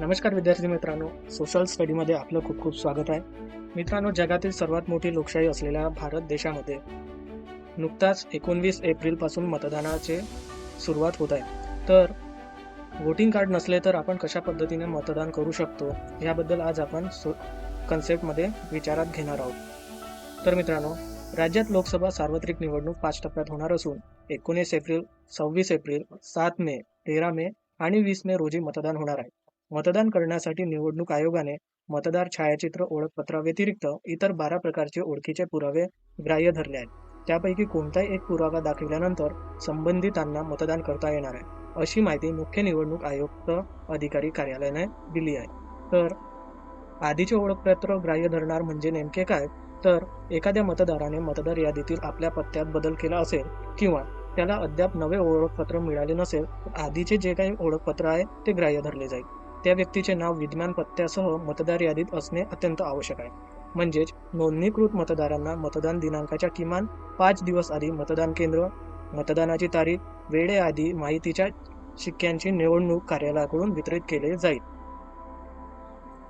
नमस्कार विद्यार्थी मित्रांनो. सोशल स्टडीमध्ये आपलं खूप खूप स्वागत आहे. मित्रांनो जगातील सर्वात मोठी लोकशाही असलेल्या भारत देशामध्ये नुकताच एकोणवीस एप्रिलपासून मतदानाचे सुरुवात होत आहे. तर वोटिंग कार्ड नसले तर आपण कशा पद्धतीने मतदान करू शकतो? याबद्दल आज आपण सो कन्सेप्टमध्ये विचारात घेणार आहोत. तर मित्रांनो राज्यात लोकसभा सार्वत्रिक निवडणूक पाच टप्प्यात होणार असून एकोणीस एप्रिल सव्वीस एप्रिल सात मे तेरा मे आणि वीस मे रोजी मतदान होणार आहे. मतदान करण्यासाठी निवडणूक आयोगाने मतदार छायाचित्र ओळखपत्राव्यतिरिक्त इतर बारा प्रकारचे ओळखीचे पुरावे ग्राह्य धरले आहेत. त्यापैकी कोणताही एक पुरावा दाखविल्यानंतर संबंधितांना मतदान करता येणार आहे अशी माहिती मुख्य निवडणूक आयुक्त अधिकारी कार्यालयाने दिली आहे. तर आधीचे ओळखपत्र ग्राह्य धरणार म्हणजे नेमके काय? तर एखाद्या मतदाराने मतदार यादीतील आपल्या पत्त्यात बदल केला असेल किंवा त्याला अद्याप नवे ओळखपत्र मिळाले नसेल तर आधीचे जे काही ओळखपत्र आहे ते ग्राह्य धरले जाईल. त्या व्यक्तीचे नाव विद्यमान पत्त्यासह मतदार यादीत असणे अत्यंत आवश्यक आहे. म्हणजेच नोंदणीकृत मतदारांना मतदान दिनांकाच्या किमान पाच दिवस आधी मतदान केंद्र मतदानाची तारीख वेळेआधी माहितीच्या शिक्क्यांची निवडणूक कार्यालयाकडून वितरित केले जाईल.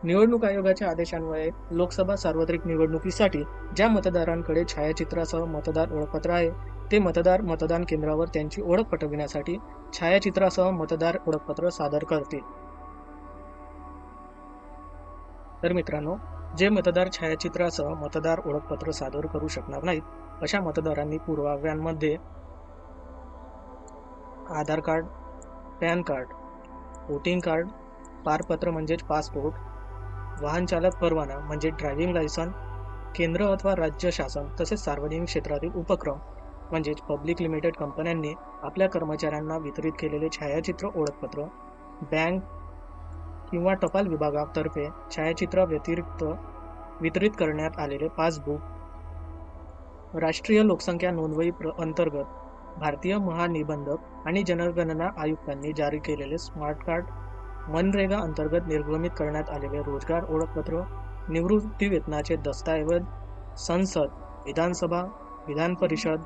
निवडणूक आयोगाच्या आदेशान्वये लोकसभा सार्वत्रिक निवडणुकीसाठी ज्या मतदारांकडे छायाचित्रासह मतदार ओळखपत्र आहे ते मतदार मतदान केंद्रावर त्यांची ओळख पटविण्यासाठी छायाचित्रासह मतदार ओळखपत्र सादर करतील. तर मित्रांनो जे मतदार छायाचित्रासह मतदार ओळखपत्र सादर करू शकणार नाहीत अशा मतदारांनी पुराव्यांमध्ये Aadhaar card PAN card voting card पारपत्र म्हणजेच पासपोर्ट वाहन चालक परवाना म्हणजे ड्रायव्हिंग लायसन केंद्र अथवा राज्य शासन तसेच सार्वजनिक क्षेत्रातील उपक्रम म्हणजेच पब्लिक लिमिटेड कंपन्यांनी आपल्या कर्मचाऱ्यांना वितरित केलेले छायाचित्र ओळखपत्र बँक किंवा टपाल विभागातर्फे छायाचित्रा व्यतिरिक्त वितरित करण्यात आलेले पासबुक. राष्ट्रीय लोकसंख्या नोंदवही प्र अंतर्गत भारतीय महानिबंधक आणि जनगणना आयुक्तांनी जारी केलेले स्मार्ट कार्ड मनरेगा अंतर्गत निर्गमित करण्यात आलेले रोजगार ओळखपत्र निवृत्ती वेतनाचे दस्तऐवज संसद विधानसभा विधान परिषद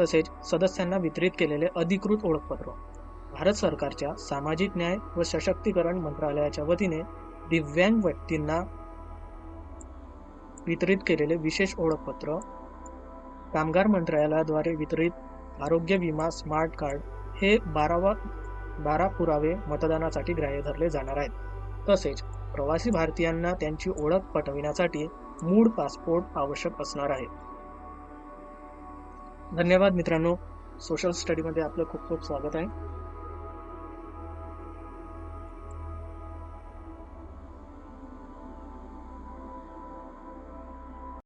तसेच सदस्यांना वितरित केलेले अधिकृत ओळखपत्र. भारत सरकारच्या सामाजिक न्याय व सशक्तीकरण मंत्रालयाच्या वतीने दिव्यांग व्यक्तींना वितरित केलेले विशेष ओळखपत्र कामगार मंत्रालयाद्वारे वितरित आरोग्य विमा स्मार्ट कार्ड हे बारावा बारा पुरावे मतदानासाठी ग्राह्य धरले जाणार आहेत. तसेच प्रवासी भारतीयांना त्यांची ओळख पटविण्यासाठी मूळ पासपोर्ट आवश्यक असणार आहे. धन्यवाद मित्रांनो. सोशल स्टडीमध्ये आपलं खूप खूप स्वागत आहे.